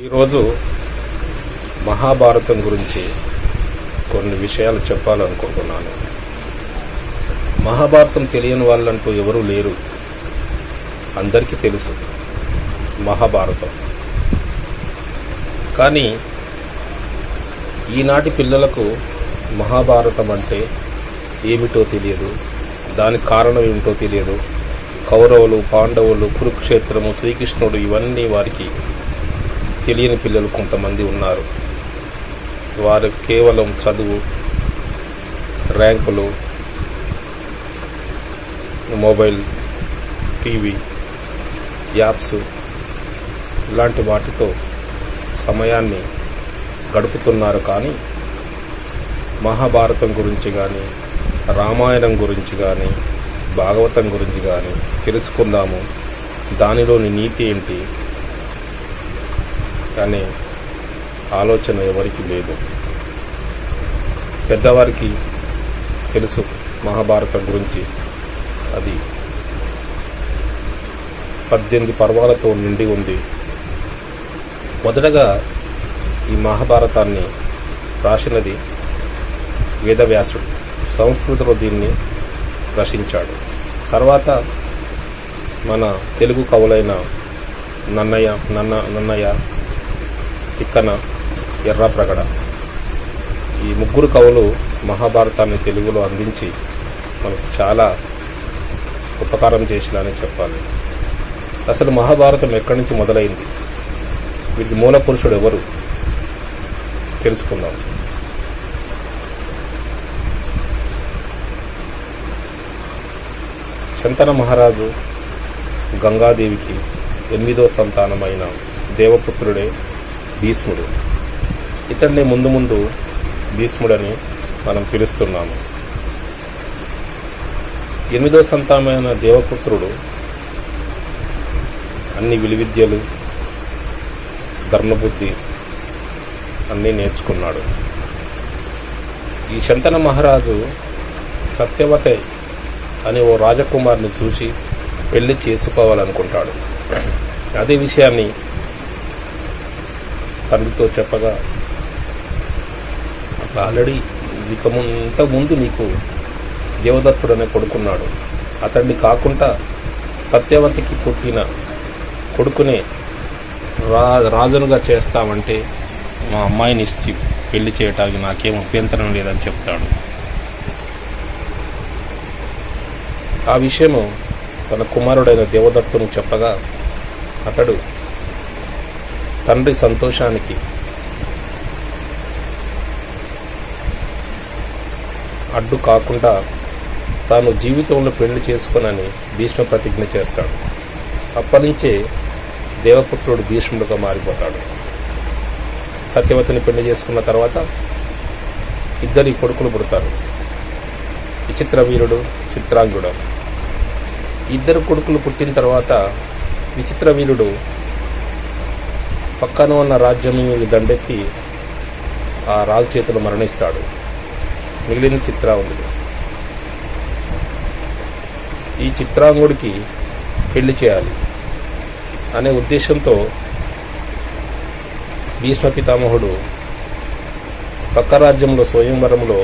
ఈరోజు మహాభారతం గురించి కొన్ని విషయాలు చెప్పాలనుకుంటున్నాను. మహాభారతం తెలియని వాళ్ళంటూ ఎవరూ లేరు. అందరికీ తెలుసు మహాభారతం. కానీ ఈనాటి పిల్లలకు మహాభారతం అంటే ఏమిటో తెలియదు. దానికి కారణం ఏమిటో తెలియదు. కౌరవులు పాండవులు కురుక్షేత్రము శ్రీకృష్ణుడు ఇవన్నీ వారికి తెలియని పిల్లలు కొంతమంది ఉన్నారు. వారు కేవలం చదువు ర్యాంకులు మొబైల్ టీవీ యాప్స్ ఇలాంటి వాటితో సమయాన్ని గడుపుతున్నారు. కానీ మహాభారతం గురించి కానీ రామాయణం గురించి కానీ భాగవతం గురించి కానీ తెలుసుకుందాము. దానిలోని నీతి ఏంటి? అనే ఆలోచన ఎవరికి లేదు. పెద్దవారికి తెలుసు మహాభారతం గురించి. అది పద్దెనిమిది పర్వాలతో నిండి ఉంది. మొదటగా ఈ మహాభారతాన్ని రాసినది వేదవ్యాసుడు. సంస్కృతిలో దీన్ని రచించాడు. తర్వాత మన తెలుగు కవులైన నన్నయ్య నన్న నన్నయ్య తిక్కన ఎర్రప్రగడ ఈ ముగ్గురు కవులు మహాభారతాన్ని తెలుగులో అందించి మనకు చాలా ఉపకారం చేసినని చెప్పాలి. అసలు మహాభారతం ఎక్కడి నుంచి మొదలైంది? వీటి మూల పురుషుడు ఎవరు? తెలుసుకుందాం. శంతన మహారాజు గంగాదేవికి ఎనిమిదో సంతానమైన దేవపుత్రుడే భీష్ముడు. ఇతన్ని ముందు ముందు భీష్ముడని మనం పిలుస్తున్నాము. ఎనిమిదో సంతానమైన దేవపుత్రుడు అన్ని విలువిద్యలు ధర్మబుద్ధి అన్నీ నేర్చుకున్నాడు. ఈ శంతన మహారాజు సత్యవతే అనే ఓ రాజకుమార్ని చూసి పెళ్ళి చేసుకోవాలనుకుంటాడు. అదే విషయాన్ని తండ్రితో చెప్పగా ఆల్రెడీ ఇక ముంత ముందు నీకు దేవదత్తుడు అనే కొడుకున్నాడు. అతన్ని కాకుండా సత్యవతికి పుట్టిన కొడుకునే రా రాజునుగా చేస్తామంటే మా అమ్మాయిని ఇచ్చి పెళ్ళి చేయటానికి నాకేం అభ్యంతరం లేదని చెప్తాడు. ఆ విషయము తన కుమారుడైన దేవదత్తును చెప్పగా అతడు తండ్రి సంతోషానికి. అడ్డు కాకుండా తాను జీవితంలో పెళ్ళి చేసుకునని భీష్మ ప్రతిజ్ఞ చేస్తాడు. అప్పటి నుంచే దేవపుత్రుడు భీష్ముడుగా మారిపోతాడు. సత్యవతిని పెళ్ళి చేసుకున్న తర్వాత ఇద్దరి కొడుకులు పుడతారు. విచిత్ర వీరుడు చిత్రాంగుడు. ఇద్దరు కొడుకులు పుట్టిన తర్వాత విచిత్ర వీరుడు పక్కన ఉన్న రాజ్యం మీద దండెత్తి ఆ రాజు చేతులు మరణిస్తాడు. మిగిలిన చిత్రాంగుడు ఈ చిత్రాంగుడికి పెళ్ళి చేయాలి అనే ఉద్దేశంతో భీష్మ పితామహుడు పక్క రాజ్యంలో స్వయంవరంలో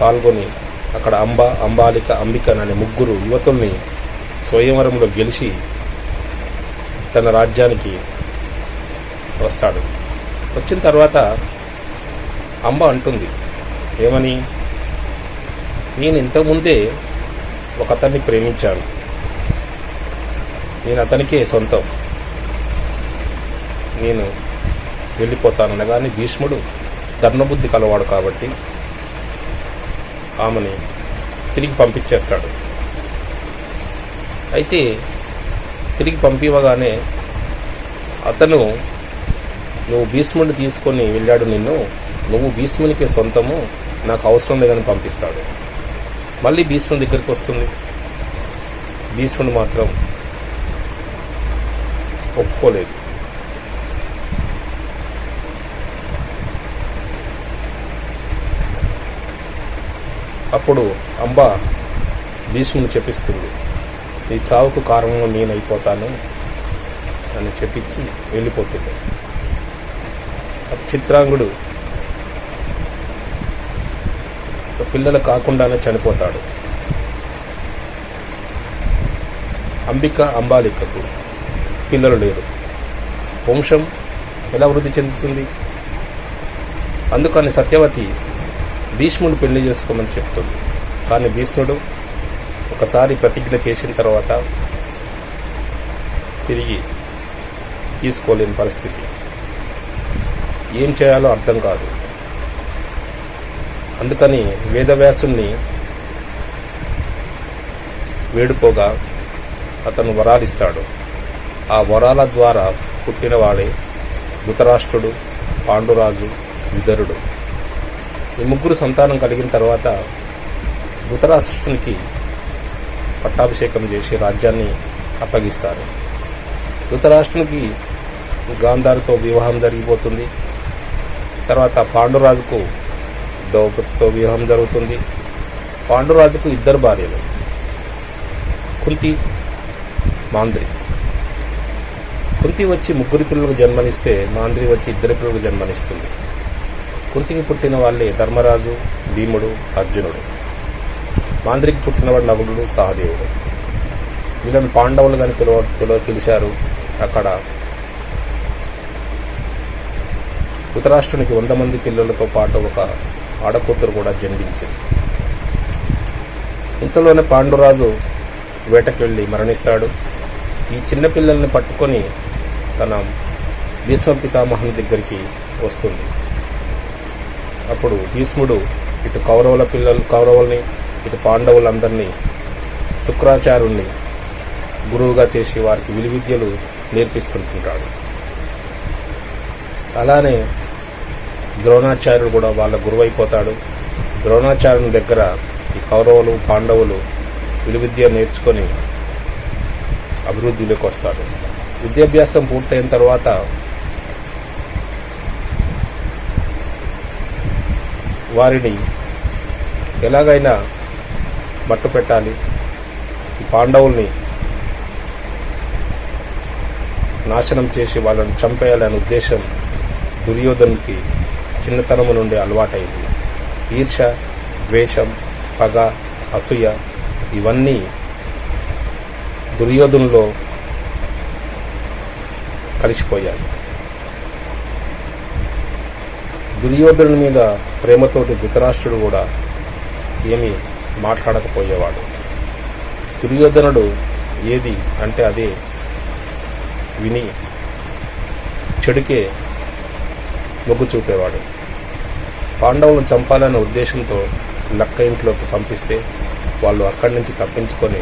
పాల్గొని అక్కడ అంబ అంబాలిక అంబికన్ అనే ముగ్గురు యువతుల్ని స్వయంవరంలో గెలిచి తన రాజ్యానికి వస్తాడు. వచ్చిన తర్వాత అంబ అంటుంది ఏమని? నేను ఇంతకుముందే ఒక అతన్ని ప్రేమించాను. నేను అతనికే సొంతం. నేను వెళ్ళిపోతాను అనగానే భీష్ముడు ధర్మబుద్ధి కలవాడు కాబట్టి ఆమెని తిరిగి పంపించేస్తాడు. అయితే తిరిగి పంపివగానే అతను నువ్వు భీష్ముడిని తీసుకొని వెళ్ళాడు నిన్ను నువ్వు భీష్మునికి సొంతము నాకు అవసరం లేదని పంపిస్తాడు. మళ్ళీ భీష్ముడి దగ్గరికి వస్తుంది. భీష్ముడు మాత్రం ఒప్పుకోలేదు. అప్పుడు అంబ భీష్ముని చెప్పిస్తుంది నీ చావుకు నేను నేనైపోతాను అని చెప్పించి వెళ్ళిపోతుంది. చిత్రాంగుడు. పిల్లలు కాకుండానే చనిపోతాడు. అంబిక అంబాలికకు పిల్లలు లేరు. వంశం ఎలా వృద్ధి చెందుతుంది? అందుకని సత్యవతి భీష్ముడు పెళ్ళి చేసుకోమని చెప్తుంది. కానీ భీష్ముడు ఒకసారి ప్రతిజ్ఞ చేసిన తర్వాత తిరిగి తీసుకోలేని పరిస్థితి. ఏం చేయాలో అర్థం కాదు. అందుకని వేదవ్యాసుని వేడుకోగా అతను వరాలిస్తాడు. ఆ వరాల ద్వారా పుట్టినవాడే ధృతరాష్ట్రుడు పాండురాజు విదరుడు. ఈ ముగ్గురు సంతానం కలిగిన తర్వాత ధృతరాష్ట్రునికి పట్టాభిషేకం చేసి రాజ్యాన్ని అప్పగిస్తారు. ధృతరాష్ట్రునికి గాంధారితో వివాహం జరిగిపోతుంది. తర్వాత పాండురాజుకు ద్రౌపదితో వివాహం జరుగుతుంది. పాండురాజుకు ఇద్దరు భార్యలు. కుంతి మాంద్రి. కుంతి వచ్చి ముగ్గురు పిల్లలకు జన్మనిస్తే మాంద్రి వచ్చి ఇద్దరు పిల్లలకు జన్మనిస్తుంది. కుంతికి పుట్టిన వాళ్ళే ధర్మరాజు భీముడు అర్జునుడు. మాంద్రికి పుట్టినవాడు నకులుడు సహదేవుడు. వీళ్ళని పాండవులు కానీ పిలువ పిలువ పిలిచారు అక్కడ ధృతరాష్ట్రునికి వంద మంది పిల్లలతో పాటు ఒక ఆడకూతురు కూడా జన్మించింది. ఇంతలోనే పాండురాజు వేటకెళ్ళి మరణిస్తాడు. ఈ చిన్నపిల్లల్ని పట్టుకొని తన భీష్మ పితామహుని దగ్గరికి వస్తుంది. అప్పుడు భీష్ముడు ఇటు కౌరవుల పిల్లలు కౌరవుల్ని ఇటు పాండవులందరినీ శుక్రాచార్యుణ్ణి గురువుగా చేసి వారికి విలువిద్యలు నేర్పిస్తుంటుంటాడు. అలానే ద్రోణాచార్యుడు కూడా వాళ్ళ గురువు అయిపోతాడు ద్రోణాచార్యుని దగ్గర ఈ కౌరవులు పాండవులు విలువిద్య నేర్చుకొని అభివృద్ధిలోకి వస్తారు. విద్యాభ్యాసం పూర్తయిన తర్వాత వారిని ఎలాగైనా మట్టు పెట్టాలి. ఈ పాండవుల్ని నాశనం చేసి వాళ్ళని చంపేయాలనే ఉద్దేశం దుర్యోధన్కి చిన్నతనము నుండి అలవాటైంది. ఈర్ష ద్వేషం పగ అసూయ ఇవన్నీ దుర్యోధనులో కలిసిపోయాయి. దుర్యోధను మీద ప్రేమతోటి ధృతరాష్ట్రుడు కూడా ఏమీ మాట్లాడకపోయేవాడు. దుర్యోధనుడు ఏది అంటే అదే విని చెడుకే మొగ్గు చూపేవాడు. పాండవులను చంపాలనే ఉద్దేశంతో లక్క ఇంట్లోకి పంపిస్తే వాళ్ళు అక్కడి నుంచి తప్పించుకొని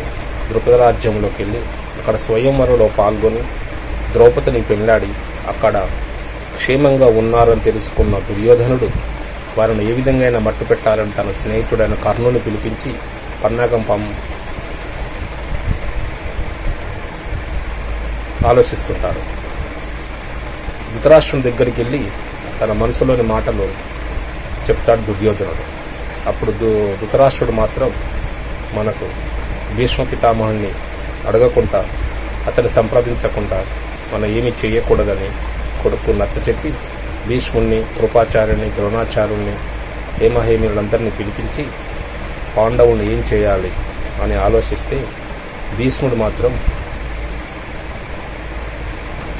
ద్రుపద రాజ్యంలోకి వెళ్ళి అక్కడ స్వయంవరంలో పాల్గొని ద్రౌపదిని పెళ్ళాడి అక్కడ క్షేమంగా ఉన్నారని తెలుసుకున్న దుర్యోధనుడు వారిని ఏ విధంగా మట్టు పెట్టాలని తన స్నేహితుడైన కర్ణుని పిలిపించి పన్నాగం పం ఆలోచిస్తుంటారు. ధృతరాష్ట్రం దగ్గరికి వెళ్ళి తన మనసులోని మాటలు చెప్తాడు దుర్యోధనుడు. అప్పుడు దు ధృతరాష్ట్రుడు మాత్రం మనకు భీష్మ పితామహుని అడగకుండా అతను సంప్రదించకుండా మనం ఏమి చేయకూడదని కొడుకు నచ్చచెప్పి భీష్ముణ్ణి కృపాచార్యుని ద్రోణాచార్యుణ్ణి హేమహేమిలందరినీ పిలిపించి పాండవుని ఏం చేయాలి అని ఆలోచిస్తే భీష్ముడు మాత్రం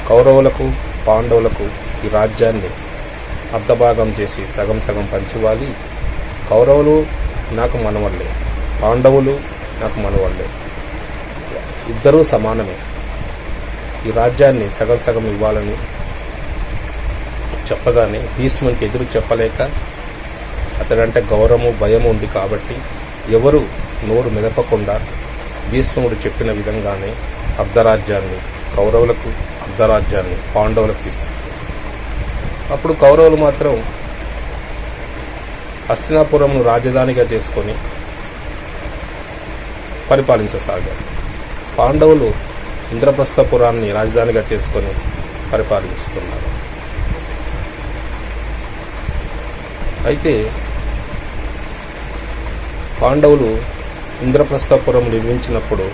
కౌరవులకు పాండవులకు ఈ రాజ్యాన్ని అర్ధభాగం చేసి సగం సగం పంచివాలి. కౌరవులు నాకు మనవళ్ళే పాండవులు నాకు మనవళ్ళే. ఇద్దరూ సమానమే. ఈ రాజ్యాన్ని సగం సగం ఇవ్వాలని చెప్పగానే భీష్మునికి ఎదురు చెప్పలేక అతడంటే గౌరవము భయం ఉంది కాబట్టి ఎవరు నోరు మెదపకుండా భీష్ముడు చెప్పిన విధంగానే అర్ధరాజ్యాన్ని కౌరవులకు అర్ధరాజ్యాన్ని పాండవులకు ఇస్తారు. అప్పుడు కౌరవులు మాత్రం హస్తినాపురంను రాజధానిగా చేసుకొని పరిపాలించసాగారు. పాండవులు ఇంద్రప్రస్థపురాన్ని రాజధానిగా చేసుకొని పరిపాలిస్తున్నారు. అయితే పాండవులు ఇంద్రప్రస్థపురం నిర్మించినప్పుడు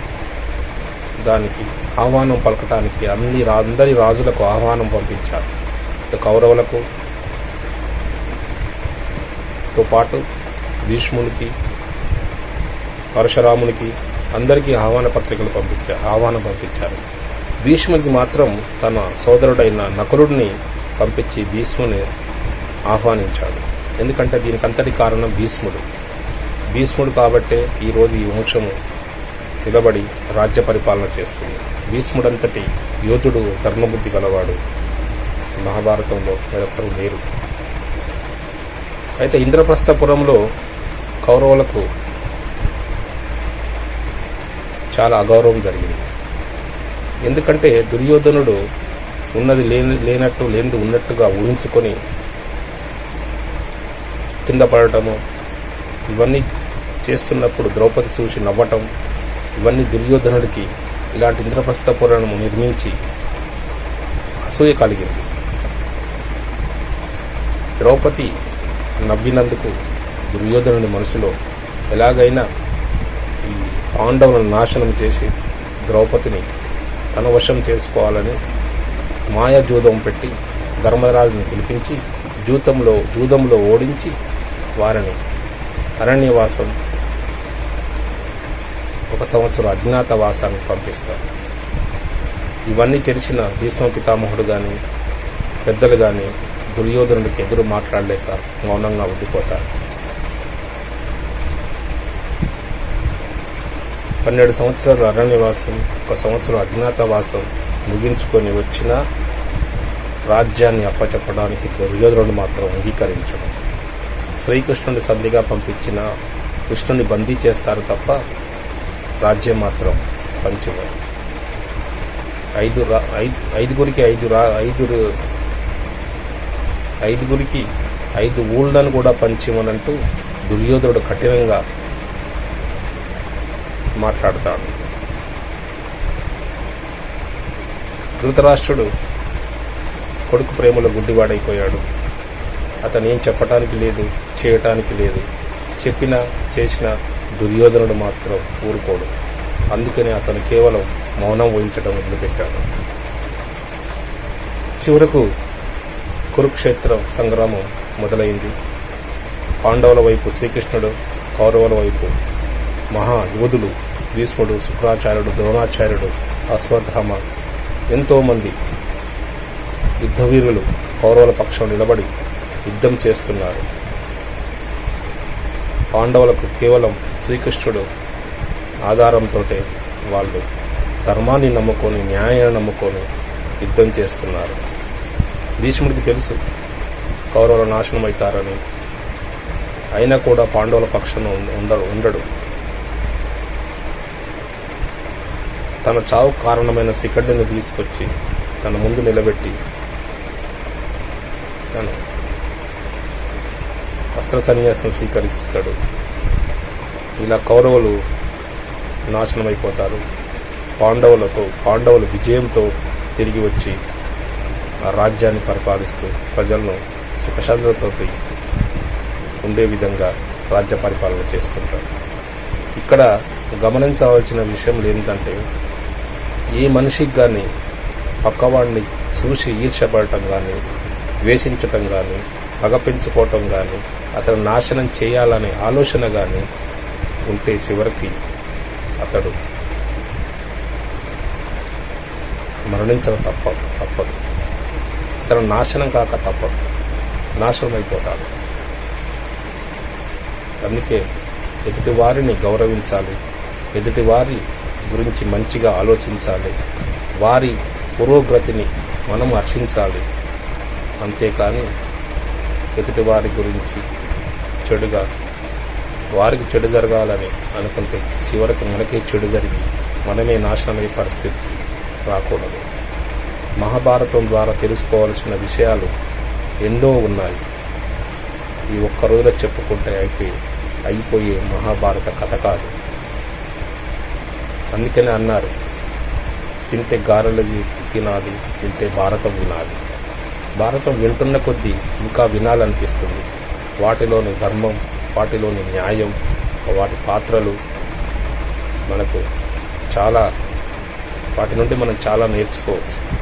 దానికి ఆహ్వానం పలకటానికి అన్ని రా- అందరి రాజులకు ఆహ్వానం పంపించారు. కౌరవులకు తో పాటు భీష్మునికి పరశురామునికి అందరికీ ఆహ్వాన పత్రికలు పంపించారు ఆహ్వానం పంపించారు. భీష్మునికి మాత్రం తన సోదరుడైన నకులుడిని పంపించి భీష్ముని ఆహ్వానించాడు. ఎందుకంటే దీనికంతటి కారణం భీష్ముడు. భీష్ముడు కాబట్టే ఈరోజు ఈ వంశము నిలబడి రాజ్య పరిపాలన చేస్తుంది. భీష్ముడంతటి యోధుడు ధర్మబుద్ధి గలవాడు. మహాభారతంలో మరొకరు లేరు. అయితే ఇంద్రప్రస్థపురంలో కౌరవులకు చాలా అగౌరవం జరిగింది. ఎందుకంటే దుర్యోధనుడు ఉన్నది లేని లేనట్టు లేనిది ఉన్నట్టుగా ఊహించుకొని కింద పడటము ఇవన్నీ చేస్తున్నప్పుడు ద్రౌపది చూసి నవ్వటం ఇవన్నీ దుర్యోధనుడికి ఇలాంటి ఇంద్రప్రస్థపురాణము నిర్మించి అసూయ కలిగింది. ద్రౌపది నవ్వినందుకు దుర్యోధనుని మనసులో ఎలాగైనా ఈ పాండవులను నాశనం చేసి ద్రౌపదిని తన వశం చేసుకోవాలని మాయాజూదం పెట్టి ధర్మరాజును పిలిపించి జూతంలో జూదంలో ఓడించి వారిని అరణ్యవాసం ఒక సంవత్సరం అజ్ఞాతవాసానికి పంపిస్తారు. ఇవన్నీ తెలిసిన భీష్మ పితామహుడు కానీ పెద్దలు కానీ దుర్యోధనుడికి ఎదురు మాట్లాడలేక మౌనంగా ఉండిపోతారు పన్నెండు సంవత్సరాలు అరణ్యవాసం ఒక సంవత్సరం అజ్ఞాతవాసం ముగించుకొని వచ్చిన రాజ్యాన్ని అప్పచెప్పడానికి దుర్యోధనుడు మాత్రం అంగీకరించడం. శ్రీకృష్ణుడి సంధిగా పంపించిన కృష్ణుని బందీ చేస్తారు తప్ప రాజ్యం మాత్రం పంచివ్వరు ఐదు రా ఐదు ఐదుగురికి ఐదు రా ఐదుగురు ఐదుగురికి ఐదు ఊళ్ళను కూడా పంచిమనంటూ దుర్యోధనుడు కఠినంగా మాట్లాడతాడు. ధృతరాష్ట్రుడు కొడుకు ప్రేమలో గుడ్డివాడైపోయాడు. అతను ఏం చెప్పటానికి లేదు చేయటానికి లేదు. చెప్పినా చేసిన దుర్యోధనుడు మాత్రం ఊరుకోడు. అందుకనే అతను కేవలం మౌనం వహించడం మొదలుపెట్టాడు. చివరకు కురుక్షేత్ర సంగ్రామం మొదలైంది. పాండవుల వైపు శ్రీకృష్ణుడు కౌరవుల వైపు మహా యోధులు భీష్ముడు శుక్రాచార్యుడు ద్రోణాచార్యుడు అశ్వత్థామ ఎంతోమంది యుద్ధవీరులు కౌరవుల పక్షం నిలబడి యుద్ధం చేస్తున్నారు. పాండవులకు కేవలం శ్రీకృష్ణుడు ఆధారంతో వాళ్ళు ధర్మాన్ని నమ్ముకొని న్యాయాన్ని నమ్ముకొని యుద్ధం చేస్తున్నారు. భీష్ముడికి తెలుసు. కౌరవులు నాశనం అవుతారని అయినా కూడా పాండవుల పక్షం ఉండడు ఉండడు. తన చావు కారణమైన శిఖండిని తీసుకొచ్చి తన ముందు నిలబెట్టి తను అస్త్ర సన్యాసం స్వీకరిస్తాడు. ఇలా కౌరవులు నాశనమైపోతారు. పాండవులతో పాండవుల విజయంతో తిరిగి వచ్చి ఆ రాజ్యాన్ని పరిపాలిస్తూ ప్రజలను సుఖశాంతులతో ఉండే విధంగా రాజ్య పరిపాలన చేస్తుంటారు. ఇక్కడ గమనించవలసిన విషయం ఏంటంటే ఏ మనిషికి కానీ పక్కవాడిని చూసి ఈర్షపడటం కానీ ద్వేషించటం కానీ పగ పెంచుకోవటం కానీ అతను నాశనం చేయాలనే ఆలోచన కానీ ఉంటే చివరికి అతడు మరణించడం తప్ప తప్పదు. అతను నాశనం కాక తప్పదు. నాశనం అయిపోతాడు అందుకే ఎదుటి వారిని గౌరవించాలి. ఎదుటి వారి గురించి మంచిగా ఆలోచించాలి. వారి పురోగతిని మనం హర్షించాలి. అంతేకాని ఎదుటి వారి గురించి చెడుగా వారికి చెడు జరగాలని అనుకుంటే చివరికి మనకే చెడు జరిగి మనమే నాశనమయ్యే పరిస్థితికి రాకూడదు. మహాభారతం ద్వారా తెలుసుకోవాల్సిన విషయాలు ఎన్నో ఉన్నాయి. ఈ ఒక్క రోజులో చెప్పుకుంటే అయితే అయిపోయే మహాభారత కథ కాదు. అందుకనే అన్నారు తింటే గారెలు తినాలి తింటే భారతం వినాలి. భారతం వింటున్న కొద్దీ ఇంకా వినాలనిపిస్తుంది. వాటిలోని ధర్మం వాటిలోని న్యాయం వాటి పాత్రలు మనకు చాలా వాటి నుండి మనం చాలా నేర్చుకోవచ్చు.